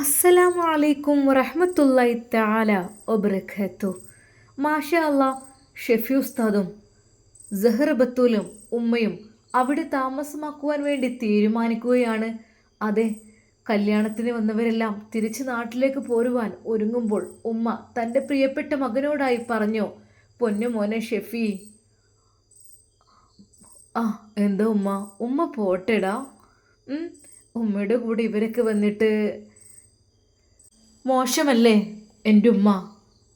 അസ്സലാമു അലൈക്കും വറഹ്മത്തുള്ളാഹി തആല ഒബ്രഖത്തു മാഷാ അല്ല ഷെഫി ഉസ്താദും ജഹർ ബത്തൂലും ഉമ്മയും അവിടെ താമസമാക്കുവാൻ വേണ്ടി തീരുമാനിക്കുകയാണ്. അതെ കല്യാണത്തിന് വന്നവരെല്ലാം തിരിച്ച് നാട്ടിലേക്ക് പോരുവാൻ ഒരുങ്ങുമ്പോൾ ഉമ്മ തന്റെ പ്രിയപ്പെട്ട മകനോടായി പറഞ്ഞു പൊന്നു മോനെ ഷെഫി. ആ എന്താ ഉമ്മ? ഉമ്മ പോട്ടെടാ. ഉമ്മയുടെ കൂടെ ഇവരൊക്കെ വന്നിട്ട് മോശമല്ലേ എന്റെ ഉമ്മ?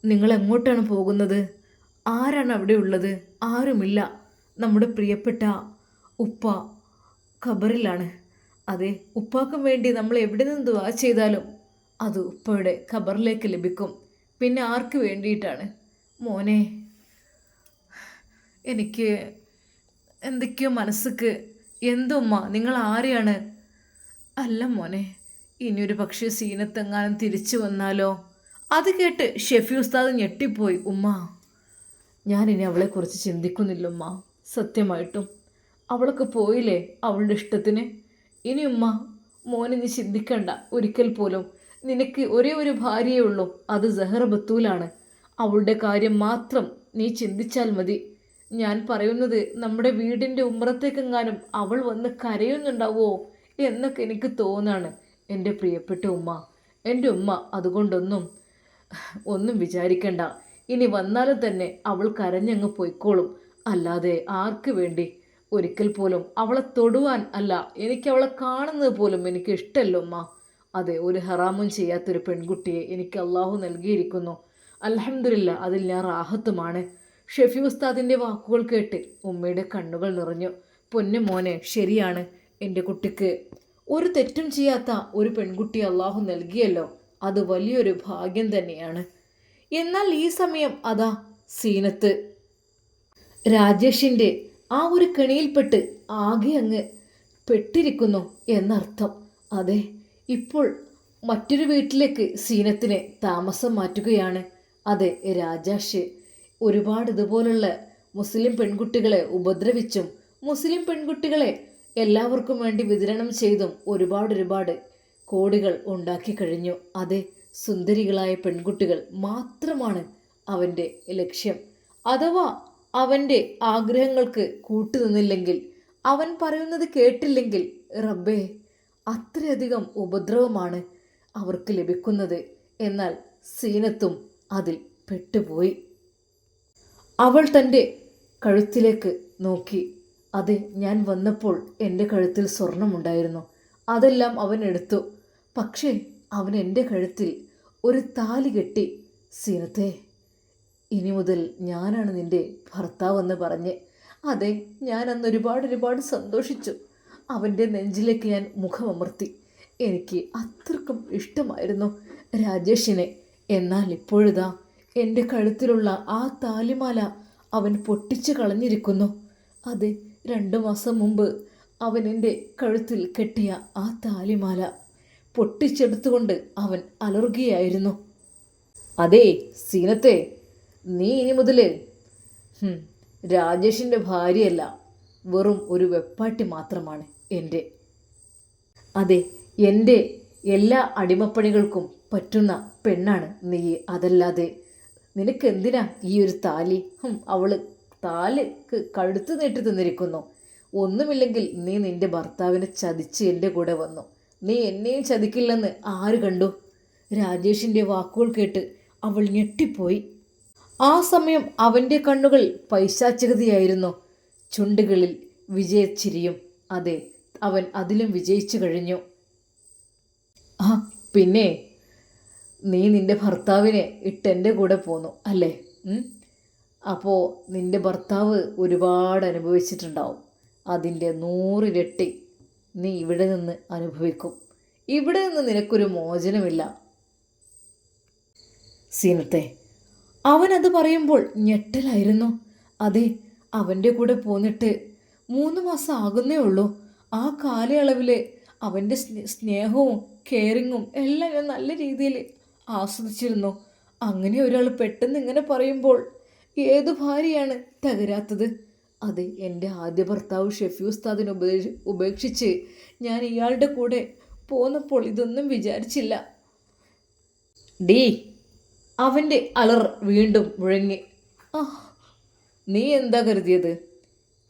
നിങ്ങൾ എങ്ങോട്ടാണ് പോകുന്നത്? ആരാണ് അവിടെ ഉള്ളത്? ആരുമില്ല. നമ്മുടെ പ്രിയപ്പെട്ട ഉപ്പ ഖബറിലാണ്. അതെ ഉപ്പാക്കും വേണ്ടി നമ്മൾ എവിടെ നിന്ന് ദുവാ ചെയ്താലും അത് ഉപ്പയുടെ ഖബറിലേക്ക് ലഭിക്കും. പിന്നെ ആർക്ക് വേണ്ടിയിട്ടാണ്? മോനെ എനിക്ക് എന്തൊക്കെയോ മനസ്സുക്ക്. എന്തുമ്മ നിങ്ങൾ ആരെയാണ്? അല്ല മോനെ ഇനിയൊരു പക്ഷേ സീനത്തെങ്ങാനും തിരിച്ചു വന്നാലോ? അത് കേട്ട് ഷെഫി ഉസ്താദ് ഞെട്ടിപ്പോയി. ഉമ്മ ഞാനിനി അവളെക്കുറിച്ച് ചിന്തിക്കുന്നില്ല ഉമ്മ. സത്യമായിട്ടും അവളൊക്കെ പോയില്ലേ അവളുടെ ഇഷ്ടത്തിന്? ഇനി ഉമ്മ മോനെ നീ ചിന്തിക്കണ്ട. ഒരിക്കൽ പോലും നിനക്ക് ഒരേ ഒരു ഭാര്യയേ ഉള്ളൂ. അത് സഹറ ബത്തൂലാണ്. അവളുടെ കാര്യം മാത്രം നീ ചിന്തിച്ചാൽ മതി. ഞാൻ പറയുന്നത് നമ്മുടെ വീടിന്റെ ഉമ്മറത്തേക്കെങ്ങാനും അവൾ വന്ന് കരയുന്നുണ്ടാവോ എന്നൊക്കെ എനിക്ക് തോന്നാണ്. എന്റെ പ്രിയപ്പെട്ട ഉമ്മ എന്റെ ഉമ്മ അതുകൊണ്ടൊന്നും ഒന്നും വിചാരിക്കണ്ട. ഇനി വന്നാലും തന്നെ അവൾ കരഞ്ഞങ്ങ് പോയിക്കോളും. അല്ലാതെ ആർക്ക് വേണ്ടി? ഒരിക്കൽ പോലും അവളെ തൊടുവാൻ അല്ല എനിക്ക് അവളെ കാണുന്നത് പോലും എനിക്ക് ഇഷ്ടമല്ല ഉമ്മ. അതെ ഒരു ഹറാമും ചെയ്യാത്തൊരു പെൺകുട്ടിയെ എനിക്ക് അള്ളാഹു നൽകിയിരിക്കുന്നു. അലഹമില്ല അതിൽ ഞാൻ റാഹത്തുമാണ്. ഷെഫി ഉസ്താദിന്റെ വാക്കുകൾ കേട്ട് ഉമ്മയുടെ കണ്ണുകൾ നിറഞ്ഞു. പൊന്നു മോനെ ശരിയാണ്. എന്റെ കുട്ടിക്ക് ഒരു തെറ്റും ചെയ്യാത്ത ഒരു പെൺകുട്ടി അള്ളാഹു നൽകിയല്ലോ. അത് വലിയൊരു ഭാഗ്യം തന്നെയാണ്. എന്നാൽ ഈ സമയം അതാ സീനത്ത്. രാജേഷിന്റെ ആ ഒരു കെണിയിൽപ്പെട്ട് ആകെ അങ്ങ് പെട്ടിരിക്കുന്നു എന്നർത്ഥം. അതെ ഇപ്പോൾ മറ്റൊരു വീട്ടിലേക്ക് സീനത്തിനെ താമസം മാറ്റുകയാണ്. അതെ രാജാഷ് ഒരുപാട് ഇതുപോലുള്ള മുസ്ലിം പെൺകുട്ടികളെ ഉപദ്രവിച്ചും മുസ്ലിം പെൺകുട്ടികളെ എല്ലാവർക്കും വേണ്ടി വിതരണം ചെയ്തും ഒരുപാട് ഒരുപാട് കോടികൾ ഉണ്ടാക്കി കഴിഞ്ഞു. അതെ സുന്ദരികളായ പെൺകുട്ടികൾ മാത്രമാണ് അവന്റെ ലക്ഷ്യം. അഥവാ അവന്റെ ആഗ്രഹങ്ങൾക്ക് കൂട്ടുനിന്നില്ലെങ്കിൽ അവൻ പറയുന്നത് കേട്ടില്ലെങ്കിൽ റബ്ബേ അത്രയധികം ഉപദ്രവമാണ് അവർക്ക് ലഭിക്കുന്നത്. എന്നാൽ സീനത്തും അതിൽ പെട്ടുപോയി. അവൾ തന്റെ കഴുത്തിലേക്ക് നോക്കി. അതെ ഞാൻ വന്നപ്പോൾ എന്റെ കഴുത്തിൽ സ്വർണമുണ്ടായിരുന്നു അതെല്ലാം അവൻ എടുത്തു. പക്ഷേ അവൻ എന്റെ കഴുത്തിൽ ഒരു താലി കെട്ടി സീനത്തെ ഇനി മുതൽ ഞാനാണ് നിന്റെ ഭർത്താവെന്ന് പറഞ്ഞ്. അതെ ഞാൻ അന്ന് ഒരുപാട് ഒരുപാട് സന്തോഷിച്ചു. അവന്റെ നെഞ്ചിലേക്ക് ഞാൻ മുഖമമർത്തി. എനിക്ക് അത്രക്കും ഇഷ്ടമായിരുന്നു രാജേഷിനെ. എന്നാൽ ഇപ്പോഴിതാ എന്റെ കഴുത്തിലുള്ള ആ താലിമാല അവൻ പൊട്ടിച്ചു കളഞ്ഞിരിക്കുന്നു. അതെ രണ്ടു മാസം മുമ്പ് അവൻ എന്റെ കഴുത്തിൽ കെട്ടിയ ആ താലിമാല പൊട്ടിച്ചെടുത്തുകൊണ്ട് അവൻ അലറുകയായിരുന്നു. അതെ സീനത്തെ നീ ഇനി മുതൽ രാജേഷിന്റെ ഭാര്യയല്ല വെറും ഒരു വെപ്പാട്ടി മാത്രമാണ് എന്റെ. അതെ എന്റെ എല്ലാ അടിമപ്പണികൾക്കും പറ്റുന്ന പെണ്ണാണ് നീ. അതല്ലാതെ നിനക്കെന്തിനാ ഈ ഒരു താലി? ഹും, അവൾ താൽ ക- കഴുത്ത് നീട്ടി തന്നിരിക്കുന്നു ഒന്നുമില്ലെങ്കിൽ നീ നിന്റെ ഭർത്താവിനെ ചതിച്ച് എന്റെ കൂടെ വന്നു. നീ എന്നെയും ചതിക്കില്ലെന്ന് ആര് കണ്ടു? രാജേഷിന്റെ വാക്കുകൾ കേട്ട് അവൾ ഞെട്ടിപ്പോയി. ആ സമയം അവന്റെ കണ്ണുകൾ പൈശാചികതയായിരുന്നു. ചുണ്ടുകളിൽ വിജയച്ചിരിയും അതെ അവൻ അതിലും വിജയിച്ചു കഴിഞ്ഞു. ആ പിന്നെ? നീ നിന്റെ ഭർത്താവിനെ ഇട്ടെന്റെ കൂടെ പോന്നു അല്ലേ? അപ്പോൾ നിന്റെ ഭർത്താവ് ഒരുപാട് അനുഭവിച്ചിട്ടുണ്ടാവും. അതിന്റെ നൂറിരട്ടി നീ ഇവിടെ നിന്ന് അനുഭവിക്കും. ഇവിടെ നിന്ന് നിനക്കൊരു മോചനമില്ല. സീനത്തെ അവനത് പറയുമ്പോൾ ഞെട്ടലായിരുന്നു. അതെ അവന്റെ കൂടെ പോന്നിട്ട് മൂന്ന് മാസം ആകുന്നേ ഉള്ളൂ. ആ കാലയളവിൽ അവന്റെ സ്നേഹവും കെയറിങ്ങും എല്ലാം ഞാൻ നല്ല രീതിയിൽ ആസ്വദിച്ചിരുന്നു. അങ്ങനെ ഒരാൾ പെട്ടെന്ന് ഇങ്ങനെ പറയുമ്പോൾ ഏത് ഭാര്യയാണ് തകരാത്തത്? അത് എന്റെ ആദ്യ ഭർത്താവ് ഷെഫി ഉസ്താദിനെ ഉപേക്ഷി ഉപേക്ഷിച്ച് ഞാൻ ഇയാളുടെ കൂടെ പോന്നപ്പോൾ ഇതൊന്നും വിചാരിച്ചില്ല. ഡീ അവന്റെ അലർ വീണ്ടും മുഴങ്ങി. ആ നീ എന്താ കരുതിയത്?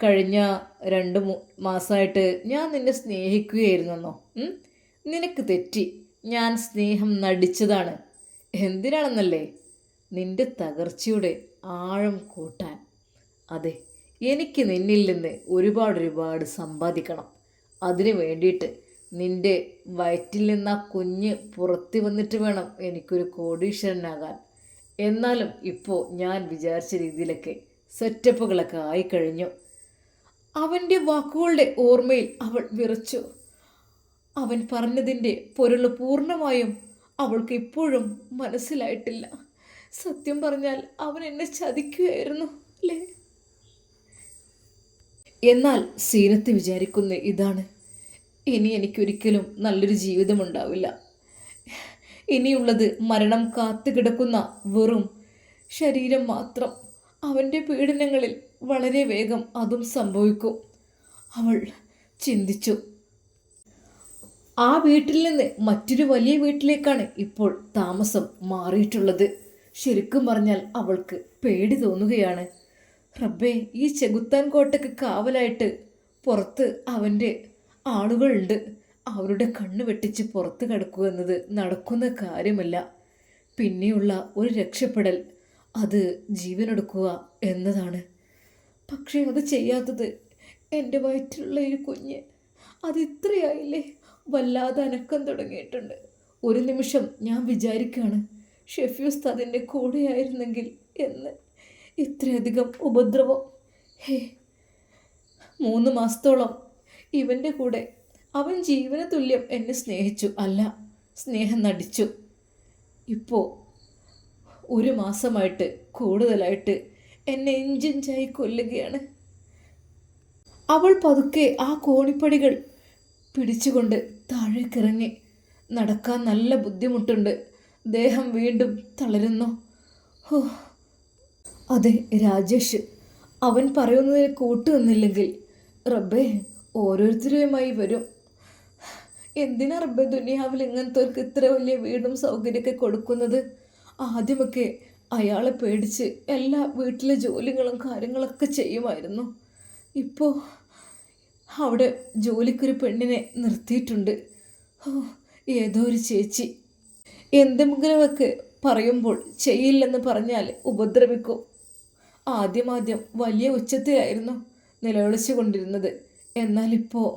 കഴിഞ്ഞ രണ്ട് മാസമായിട്ട് ഞാൻ നിന്നെ സ്നേഹിക്കുകയായിരുന്നെന്നോ? നിനക്ക് തെറ്റി. ഞാൻ സ്നേഹം നടിച്ചതാണ്. എന്തിനാണെന്നല്ലേ? നിന്റെ തകർച്ചയുടെ ആഴം കൂട്ടാൻ. അതെ എനിക്ക് നിന്നിൽ നിന്ന് ഒരുപാട് ഒരുപാട് സമ്പാദിക്കണം. അതിനു വേണ്ടിയിട്ട് നിന്റെ വയറ്റിൽ നിന്ന് ആ കുഞ്ഞ് പുറത്തു വന്നിട്ട് വേണം എനിക്കൊരു കോടീശ്വരനാകാൻ. എന്നാലും ഇപ്പോൾ ഞാൻ വിചാരിച്ച രീതിയിലൊക്കെ സെറ്റപ്പുകളൊക്കെ ആയിക്കഴിഞ്ഞു. അവന്റെ വാക്കുകളുടെ ഓർമ്മയിൽ അവൾ വിറച്ചു. അവൻ പറഞ്ഞതിന്റെ പൊരുൾ പൂർണമായും അവൾക്ക് ഇപ്പോഴും മനസ്സിലായിട്ടില്ല. സത്യം പറഞ്ഞാൽ അവൻ എന്നെ ചതിക്കുകയായിരുന്നു അല്ലേ? എന്നാൽ സീനത്ത് വിചാരിക്കുന്ന ഇതാണ്. ഇനി എനിക്കൊരിക്കലും നല്ലൊരു ജീവിതമുണ്ടാവില്ല. ഇനിയുള്ളത് മരണം കാത്തു കിടക്കുന്ന വെറും ശരീരം മാത്രം. അവന്റെ പീഡനങ്ങളിൽ വളരെ വേഗം അതും സംഭവിക്കും. അവൾ ചിന്തിച്ചു. ആ വീട്ടിൽ നിന്ന് മറ്റൊരു വലിയ വീട്ടിലേക്കാണ് ഇപ്പോൾ താമസം മാറിയിട്ടുള്ളത്. ശരിക്കും പറഞ്ഞാൽ അവൾക്ക് പേടി തോന്നുകയാണ്. റബ്ബേ ഈ ചെകുത്താൻ കോട്ടയ്ക്ക് കാവലായിട്ട് പുറത്ത് അവന്റെ ആളുകളുണ്ട്. അവരുടെ കണ്ണ് വെട്ടിച്ച് പുറത്ത് കിടക്കുക എന്നത് നടക്കുന്ന കാര്യമല്ല. പിന്നെയുള്ള ഒരു രക്ഷപ്പെടൽ അത് ജീവനെടുക്കുക എന്നതാണ്. പക്ഷേ അത് ചെയ്യാത്തത് എന്റെ വയറ്റിലുള്ള ഒരു കുഞ്ഞ്. അത് ഇത്രയായില്ലേ? വല്ലാതെ അനക്കം തുടങ്ങിയിട്ടുണ്ട്. ഒരു നിമിഷം ഞാൻ വിചാരിക്കുകയാണ് ഷെഫ്യൂസ് അതിന്റെ കൂടെയായിരുന്നെങ്കിൽ എന്ന് ഇത്രയധികം ഉപദ്രവം. ഹേ മൂന്ന് മാസത്തോളം ഇവന്റെ കൂടെ അവൻ ജീവന തുല്യം എന്നെ സ്നേഹിച്ചു അല്ല സ്നേഹം നടിച്ചു. ഇപ്പോൾ ഒരു മാസമായിട്ട് കൂടുതലായിട്ട് എന്നെ ഇഞ്ചിഞ്ചായി കൊല്ലുകയാണ്. അവൾ പതുക്കെ ആ കോണിപ്പടികൾ പിടിച്ചുകൊണ്ട് താഴേക്കിറങ്ങി നടക്കാൻ നല്ല ബുദ്ധിമുട്ടുണ്ട്. ദേഹം വീണ്ടും തളരുന്നു. ഹോ. അതെ രാജേഷ്. അവൻ പറയുന്നതിന് കൂട്ടുനിന്നില്ലെങ്കിൽ റബ്ബേ ഓരോരുത്തരുമായി വരും. എന്തിനാ റബ്ബെ ദുനിയാവിൽ ഇങ്ങനത്തെ ഇത്ര വലിയ വീടും സൗകര്യമൊക്കെ കൊടുക്കുന്നത്? ആദ്യമൊക്കെ അയാളെ പേടിച്ച് എല്ലാ വീട്ടിലെ ജോലികളും കാര്യങ്ങളൊക്കെ ചെയ്യുമായിരുന്നു. ഇപ്പോൾ അവിടെ ജോലിക്കൊരു പെണ്ണിനെ നിർത്തിയിട്ടുണ്ട്. ഓ ഏതോ ഒരു ചേച്ചി. എന്തെങ്കിലുമൊക്കെ പറയുമ്പോൾ ചെയ്യില്ലെന്ന് പറഞ്ഞാൽ ഉപദ്രവിക്കും. ആദ്യമാദ്യം വലിയ ഉച്ചത്തിലായിരുന്നു നിലവിളിച്ചു കൊണ്ടിരുന്നത്. എന്നാൽ ഇപ്പോൾ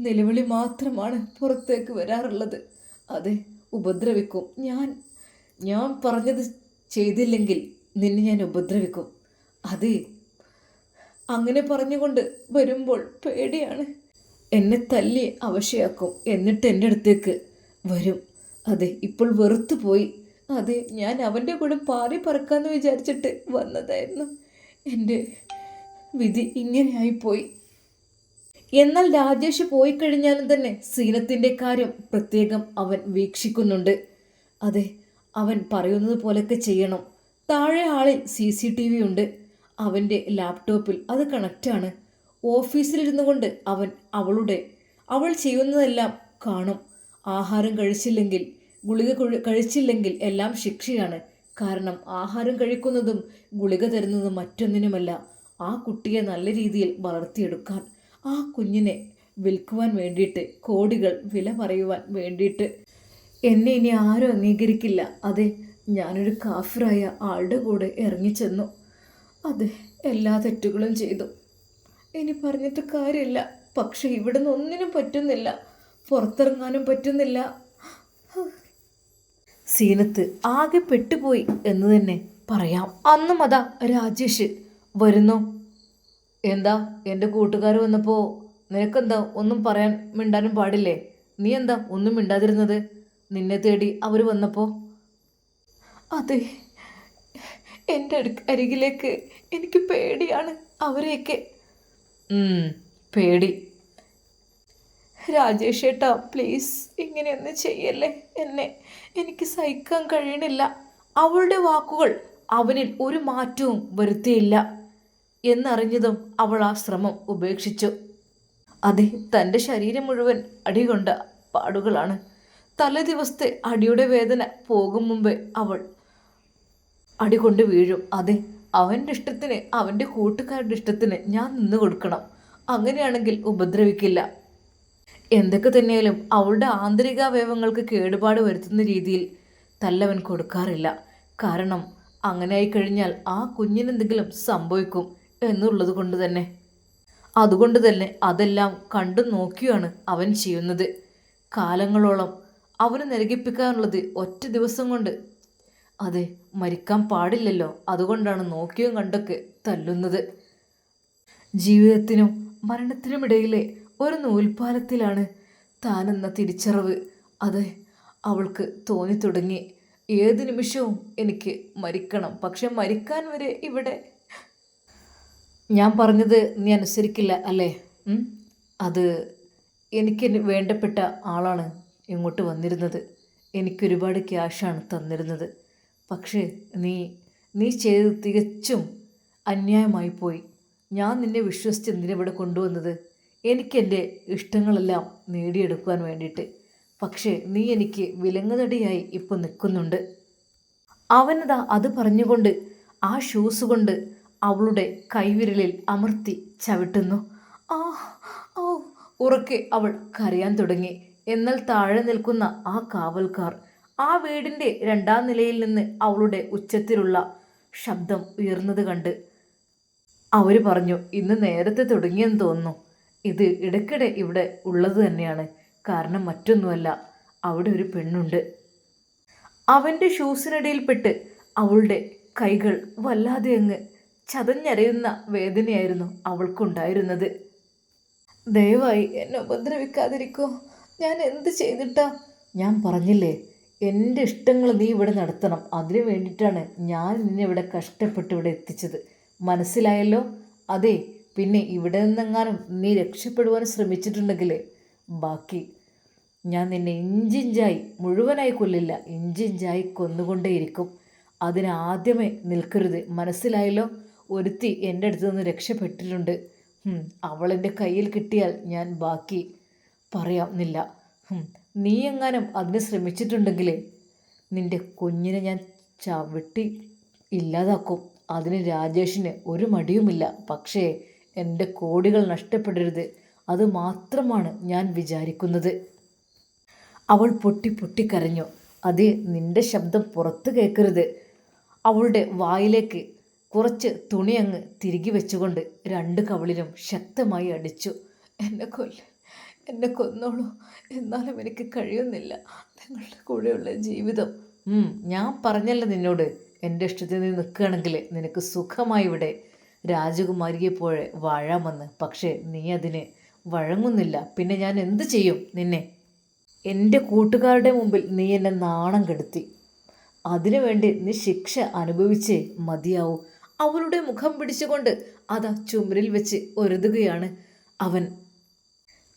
നിലവിളി മാത്രമാണ് പുറത്തേക്ക് വരാറുള്ളത്. അതെ ഉപദ്രവിക്കും. ഞാൻ ഞാൻ പറഞ്ഞത് ചെയ്തില്ലെങ്കിൽ നിന്നെ ഞാൻ ഉപദ്രവിക്കും. അതെ അങ്ങനെ പറഞ്ഞുകൊണ്ട് വരുമ്പോൾ പേടിയാണ്. എന്നെ തല്ലി അവശയാക്കും. എന്നിട്ട് എന്റെ അടുത്തേക്ക് വരും. അതെ ഇപ്പോൾ വെറുത്തു പോയി. അതെ ഞാൻ അവന്റെ കൂടെ പാറി പറക്കാമെന്ന് വിചാരിച്ചിട്ട് വന്നതായിരുന്നു. എന്റെ വിധി ഇങ്ങനെയായിപ്പോയി. എന്നാൽ രാജേഷ് പോയി കഴിഞ്ഞാലും തന്നെ സീനത്തിന്റെ കാര്യം പ്രത്യേകം അവൻ വീക്ഷിക്കുന്നുണ്ട്. അതെ അവൻ പറയുന്നത് പോലൊക്കെ ചെയ്യണം. താഴെ ആളിൽ സി സി ടി വി ഉണ്ട്. അവന്റെ ലാപ്ടോപ്പിൽ അത് കണക്റ്റാണ്. ഓഫീസിലിരുന്നു കൊണ്ട് അവൻ അവളുടെ അവൾ ചെയ്യുന്നതെല്ലാം കാണും. ആഹാരം കഴിച്ചില്ലെങ്കിൽ ഗുളിക കഴിച്ചില്ലെങ്കിൽ എല്ലാം ശിക്ഷയാണ്. കാരണം ആഹാരം കഴിക്കുന്നതും ഗുളിക തരുന്നതും മറ്റൊന്നിനുമല്ല. ആ കുട്ടിയെ നല്ല രീതിയിൽ വളർത്തിയെടുക്കാൻ ആ കുഞ്ഞിനെ വിൽക്കുവാൻ വേണ്ടിയിട്ട് കോടികൾ വില പറയുവാൻ വേണ്ടിയിട്ട്. എന്നെ ഇനി ആരും അംഗീകരിക്കില്ല. അതെ ഞാനൊരു കാഫിറായ ആളുടെ കൂടെ ഇറങ്ങിച്ചെന്നു. അതെ എല്ലാ തെറ്റുകളും ചെയ്തു. ഇനി പറഞ്ഞിട്ട് കാര്യമില്ല. പക്ഷെ ഇവിടുന്ന് ഒന്നിനും പറ്റുന്നില്ല. പുറത്തിറങ്ങാനും പറ്റുന്നില്ല. സീനത്ത് ആകെ പെട്ടുപോയി എന്ന് തന്നെ പറയാം. അന്നും അതാ രാജേഷ്. വരുന്നു. എന്താ? എന്റെ കൂട്ടുകാർ വന്നപ്പോൾ നിനക്കെന്താ? ഒന്നും പറയാൻ മിണ്ടാനും പാടില്ലേ? നീ എന്താ ഒന്നും മിണ്ടാതിരുന്നത്? നിന്നെ തേടി അവർ വന്നപ്പോൾ അതെ. എന്റെ അരികിലേക്ക് എനിക്ക് പേടിയാണ് അവരെയൊക്കെ. പേടി. രാജേഷ് ഏട്ടാ പ്ലീസ് ഇങ്ങനെയൊന്നും ചെയ്യല്ലേ എന്നെ. എനിക്ക് സഹിക്കാൻ കഴിയണില്ല. അവളുടെ വാക്കുകൾ അവനിൽ ഒരു മാറ്റവും വരുത്തിയില്ല എന്നറിഞ്ഞതും അവൾ ആ ശ്രമം ഉപേക്ഷിച്ചു. അതെ തന്റെ ശരീരം മുഴുവൻ അടികൊണ്ട പാടുകളാണ്. തലേ ദിവസത്തെ അടിയുടെ വേദന പോകും മുമ്പേ അവൾ അടി കൊണ്ട് വീഴും. അതെ അവന്റെ ഇഷ്ടത്തിന് അവന്റെ കൂട്ടുകാരുടെ ഇഷ്ടത്തിന് ഞാൻ നിന്ന് കൊടുക്കണം അങ്ങനെയാണെങ്കിൽ ഉപദ്രവിക്കില്ല. എന്തൊക്കെ തന്നെയാലും അവളുടെ ആന്തരികാവയവങ്ങൾക്ക് കേടുപാട് വരുത്തുന്ന രീതിയിൽ തല്ലവൻ കൊടുക്കാറില്ല. കാരണം അങ്ങനെ ആയി കഴിഞ്ഞാൽ ആ കുഞ്ഞിനെന്തെങ്കിലും സംഭവിക്കും എന്നുള്ളത് കൊണ്ട് തന്നെ. അതുകൊണ്ട് തന്നെ അതെല്ലാം കണ്ടു നോക്കിയാണ് അവൻ ചെയ്യുന്നത്. കാലങ്ങളോളം അവന് നരകിപ്പിക്കാനുള്ളത് ഒറ്റ ദിവസം കൊണ്ട്. അതെ മരിക്കാൻ പാടില്ലല്ലോ. അതുകൊണ്ടാണ് നോക്കിയും കണ്ടൊക്കെ തല്ലുന്നത്. ജീവിതത്തിനും മരണത്തിനുമിടയിലെ ഒരു നൂൽപ്പാലത്തിലാണ് താനെന്ന തിരിച്ചറിവ്. അത് അവൾക്ക് തോന്നിത്തുടങ്ങി. ഏത് നിമിഷവും എനിക്ക് മരിക്കണം. പക്ഷെ മരിക്കാൻ വരെ ഇവിടെ ഞാൻ പറഞ്ഞത് നീ അനുസരിക്കില്ല അല്ലേ? അത് എനിക്ക് വേണ്ടപ്പെട്ട ആളാണ് ഇങ്ങോട്ട് വന്നിരുന്നത്. എനിക്കൊരുപാട് ക്യാഷാണ് തന്നിരുന്നത്. പക്ഷേ നീ നീ ചെയ്ത് തികച്ചും അന്യായമായി പോയി ഞാൻ നിന്നെ വിശ്വസിച്ച് എന്തിനിവിടെ കൊണ്ടുവന്നത്? എനിക്കെന്റെ ഇഷ്ടങ്ങളെല്ലാം നേടിയെടുക്കുവാൻ വേണ്ടിയിട്ട്. പക്ഷേ നീ എനിക്ക് വിലങ്ങുതടിയായി ഇപ്പോൾ നിൽക്കുന്നുണ്ട്. അവനതാ അത് പറഞ്ഞുകൊണ്ട് ആ ഷൂസ് കൊണ്ട് അവളുടെ കൈവിരലിൽ അമർത്തി ചവിട്ടുന്നു. ആ ഓ ഉറക്കെ അവൾ കരയാൻ തുടങ്ങി. എന്നാൽ താഴെ നിൽക്കുന്ന ആ കാവൽക്കാർ ആ വീടിന്റെ രണ്ടാം നിലയിൽ നിന്ന് അവളുടെ ഉച്ചത്തിലുള്ള ശബ്ദം ഉയർന്നത് കണ്ട് അവർ പറഞ്ഞു ഇന്ന് നേരത്തെ തുടങ്ങിയെന്ന് തോന്നുന്നു. ഇത് ഇടയ്ക്കിടെ ഇവിടെ ഉള്ളത് തന്നെയാണ്. കാരണം മറ്റൊന്നുമല്ല അവിടെ ഒരു പെണ്ണുണ്ട്. അവന്റെ ഷൂസിനിടയിൽപ്പെട്ട് അവളുടെ കൈകൾ വല്ലാതെ അങ്ങ് ചതഞ്ഞരയുന്ന വേദനയായിരുന്നു അവൾക്കുണ്ടായിരുന്നത്. ദയവായി എന്നെ ഉപദ്രവിക്കാതിരിക്കോ. ഞാൻ എന്ത് ചെയ്തിട്ടാ? ഞാൻ പറഞ്ഞില്ലേ എന്റെ ഇഷ്ടങ്ങൾ നീ ഇവിടെ നടത്തണം. അതിനു വേണ്ടിയിട്ടാണ് ഞാൻ നിന്നെ ഇവിടെ കഷ്ടപ്പെട്ട് ഇവിടെ എത്തിച്ചത്. മനസ്സിലായല്ലോ? അതെ പിന്നെ ഇവിടെ നിന്നെങ്ങാനും നീ രക്ഷപ്പെടുവാൻ ശ്രമിച്ചിട്ടുണ്ടെങ്കിൽ ബാക്കി ഞാൻ നിന്നെ ഇഞ്ചിഞ്ചായി മുഴുവനായി കൊല്ലില്ല ഇഞ്ചിഞ്ചായി കൊന്നുകൊണ്ടേയിരിക്കും. അതിന് ആദ്യമേ നിൽക്കരുത്. മനസ്സിലായല്ലോ? ഒരുത്തി എന്റെ അടുത്ത് നിന്ന് രക്ഷപ്പെട്ടിട്ടുണ്ട്. അവളെന്റെ കയ്യിൽ കിട്ടിയാൽ ഞാൻ ബാക്കി പറയാമെന്നില്ല നീ എങ്ങാനും അതിന് ശ്രമിച്ചിട്ടുണ്ടെങ്കിൽ നിന്റെ കുഞ്ഞിനെ ഞാൻ ചവിട്ടി ഇല്ലാതാക്കും. അതിന് രാജേഷിന് ഒരു മടിയുമില്ല. പക്ഷേ എന്റെ കോടികൾ നഷ്ടപ്പെടരുത്. അത് മാത്രമാണ് ഞാൻ വിചാരിക്കുന്നത്. അവൾ പൊട്ടി പൊട്ടിക്കരഞ്ഞു. അത് നിന്റെ ശബ്ദം പുറത്ത് കേൾക്കരുത്. അവളുടെ വായിലേക്ക് കുറച്ച് തുണി അങ്ങ് തിരികെ വെച്ചുകൊണ്ട് രണ്ട് കവളിലും ശക്തമായി അടിച്ചു. എന്നെ കൊല്ല. എന്നെ കൊന്നോളൂ. എന്നാലും എനിക്ക് കഴിയുന്നില്ല. നിങ്ങളുടെ കൂടെയുള്ള ജീവിതം. ഞാൻ പറഞ്ഞല്ലോ നിന്നോട്. എന്റെ ഇഷ്ടത്തിൽ നീ നിൽക്കുകയാണെങ്കിൽ നിനക്ക് സുഖമായി ഇവിടെ. രാജകുമാരിയെ പോലെ വാഴാമെന്ന് പക്ഷേ നീ അതിന് വഴങ്ങുന്നില്ല. പിന്നെ ഞാൻ എന്ത് ചെയ്യും നിന്നെ? എന്റെ കൂട്ടുകാരുടെ മുമ്പിൽ നീ എന്നെ നാണം കെടുത്തി. അതിനുവേണ്ടി നീ ശിക്ഷ അനുഭവിച്ചേ മതിയാവൂ. അവളുടെ മുഖം പിടിച്ചുകൊണ്ട് അതാ ചുമരിൽ വെച്ച് ഒരുതുകയാണ് അവൻ.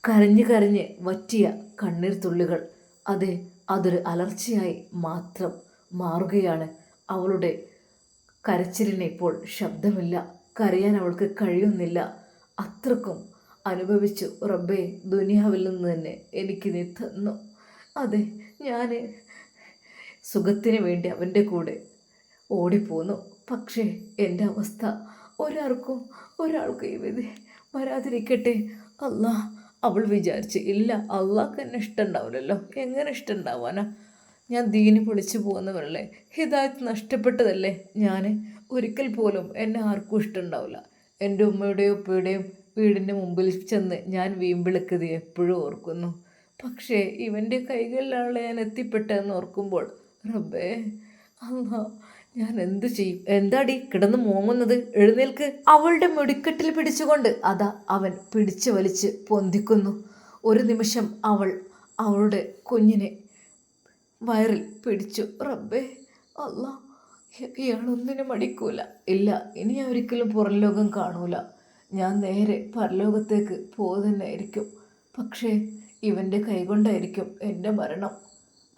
കരഞ്ഞു കരഞ്ഞ് വറ്റിയ കണ്ണീർ തുള്ളികൾ. അതെ അതൊരു അലർച്ചയായി മാത്രം മാറുകയാണ്. അവളുടെ കരച്ചിലിന് ഇപ്പോൾ ശബ്ദമില്ല. കരയാൻ അവൾക്ക് കഴിയുന്നില്ല. അത്രക്കും അനുഭവിച്ചു റബ്ബേ ദുനിയാവിൽ നിന്ന് തന്നെ എനിക്ക് നീ തന്നു. അതെ ഞാൻ സുഖത്തിന് വേണ്ടി അവന്റെ കൂടെ ഓടിപ്പോന്നു. പക്ഷേ എന്റെ അവസ്ഥ ഒരാൾക്കും ഒരാൾക്കും ഈ വരാതിരിക്കട്ടെ. അല്ലാ അവൾ വിചാരിച്ച് ഇല്ല അള്ളാഹ്ക്ക് എന്നെ ഇഷ്ടമുണ്ടാവില്ലല്ലോ എങ്ങനെ ഇഷ്ടമുണ്ടാവാനാ ഞാൻ ദീനി പൊളിച്ചു പോകുന്നവരല്ലേ? ഹിദായത്ത് നഷ്ടപ്പെട്ടതല്ലേ ഞാൻ ഒരിക്കൽ പോലും എന്നെ ആർക്കും ഇഷ്ടമുണ്ടാവില്ല. എന്റെ ഉമ്മയുടെയും ഉപ്പയുടെയും വീടിന്റെ മുമ്പിൽ ചെന്ന് ഞാൻ വീമ്പിളക്കത് എപ്പോഴും ഓർക്കുന്നു. പക്ഷേ ഇവന്റെ കൈകളിലാണ് ഞാൻ എത്തിപ്പെട്ടതെന്ന് ഓർക്കുമ്പോൾ റബ്ബേ അല്ലാ ഞാൻ എന്ത് ചെയ്യും? എന്താടി കിടന്ന് മോങ്ങുന്നത്? എഴുന്നേൽക്ക്. അവളുടെ മെടിക്കെട്ടിൽ പിടിച്ചുകൊണ്ട് അതാ അവൻ പിടിച്ചു വലിച്ച് പൊന്തിക്കുന്നു. ഒരു നിമിഷം അവൾ അവളുടെ കുഞ്ഞിനെ വയറിൽ പിടിച്ചു. റബ്ബേ അല്ല ഇയാളൊന്നിനും മടിക്കൂല ഇല്ല ഇനി ഞാൻ ഒരിക്കലും പുറം ലോകം കാണൂല. ഞാൻ നേരെ പരലോകത്തേക്ക് പോകുന്നതായിരിക്കും പക്ഷേ ഇവന്റെ കൈകൊണ്ടായിരിക്കും എന്റെ മരണം.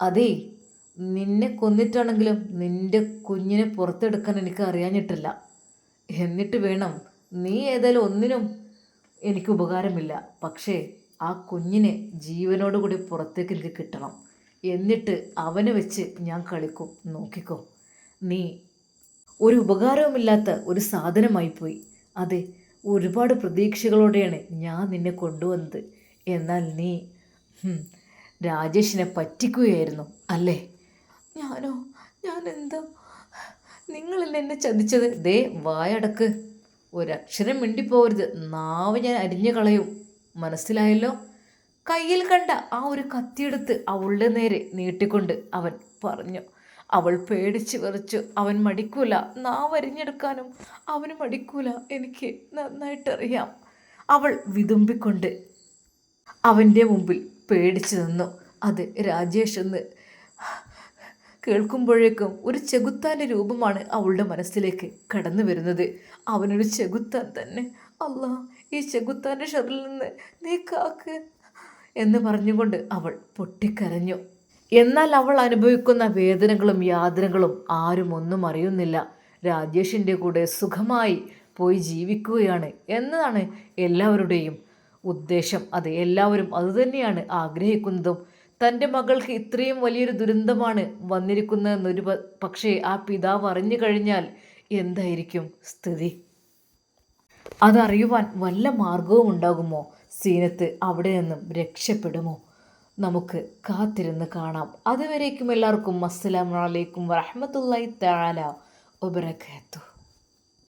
അതേ നിന്നെ കൊന്നിട്ടാണെങ്കിലും നിന്റെ കുഞ്ഞിനെ പുറത്തെടുക്കാൻ എനിക്ക് അറിയാഞ്ഞിട്ടില്ല. എന്നിട്ട് വേണം നീ ഏതായാലും ഒന്നിനും എനിക്ക് ഉപകാരമില്ല. പക്ഷേ ആ കുഞ്ഞിനെ ജീവനോടുകൂടി പുറത്തേക്ക് എനിക്ക് കിട്ടണം. എന്നിട്ട് അവനെ വെച്ച് ഞാൻ കളിക്കും. നോക്കിക്കോ. നീ. ഒരു ഉപകാരവുമില്ലാത്ത ഒരു സാധനമായി പോയി അതെ ഒരുപാട് പ്രതീക്ഷകളോടെയാണ് ഞാൻ നിന്നെ കൊണ്ടുവന്നത്. എന്നാൽ നീ രാജേഷിനെ പറ്റിക്കുകയായിരുന്നു അല്ലേ? ഞാനോ? ഞാൻ എന്തോ നിങ്ങളല്ലേ എന്നെ ചതിച്ചത്? ദേ വായടക്ക്. ഒരക്ഷരം മിണ്ടിപ്പോവരുത്. നാവ് ഞാൻ അരിഞ്ഞു കളയും. മനസ്സിലായല്ലോ? കയ്യിൽ കണ്ട ആ ഒരു കത്തിയെടുത്ത് അവളുടെ നേരെ നീട്ടിക്കൊണ്ട് അവൻ പറഞ്ഞു. അവൾ പേടിച്ച് വിറച്ചു. അവൻ മടിക്കൂല. നാ വരിഞ്ഞെടുക്കാനും അവന് മടിക്കൂല. എനിക്ക് നന്നായിട്ടറിയാം. അവൾ വിതുമ്പിക്കൊണ്ട് അവന്റെ മുമ്പിൽ പേടിച്ചു നിന്നു. അത് രാജേഷ് എന്ന് കേൾക്കുമ്പോഴേക്കും ഒരു ചെകുത്താന്റെ രൂപമാണ് അവളുടെ മനസ്സിലേക്ക് കടന്നു വരുന്നത്. അവനൊരു ചെകുത്താൻ തന്നെ. അല്ല ഈ ചെകുത്താന്റെ ഷറിൽ നിന്ന് നീ കാക്ക് എന്ന് പറഞ്ഞുകൊണ്ട് അവൾ പൊട്ടിക്കരഞ്ഞു. എന്നാൽ അവൾ അനുഭവിക്കുന്ന വേദനകളും യാതനകളും ആരും ഒന്നും അറിയുന്നില്ല. രാജേഷിന്റെ കൂടെ സുഖമായി പോയി ജീവിക്കുകയാണ് എന്നതാണ് എല്ലാവരുടെയും ഉദ്ദേശം. അത് എല്ലാവരും അതുതന്നെയാണ് ആഗ്രഹിക്കുന്നതും. തന്റെ മകൾക്ക് ഇത്രയും വലിയൊരു ദുരന്തമാണ് വന്നിരിക്കുന്നതെന്നൊരു പക്ഷേ ആ പിതാവ് അറിഞ്ഞു കഴിഞ്ഞാൽ എന്തായിരിക്കും സ്ഥിതി? അതറിയുവാൻ വല്ല മാർഗവും ഉണ്ടാകുമോ? സീനത്ത് അവിടെ നിന്നും രക്ഷപ്പെടുമോ? നമുക്ക് കാത്തിരുന്ന് കാണാം. അതുവരേക്കും എല്ലാവർക്കും അസ്സലാമു അലൈക്കും വറഹ്മത്തുള്ളാഹി തആല വബറകാതുഹു.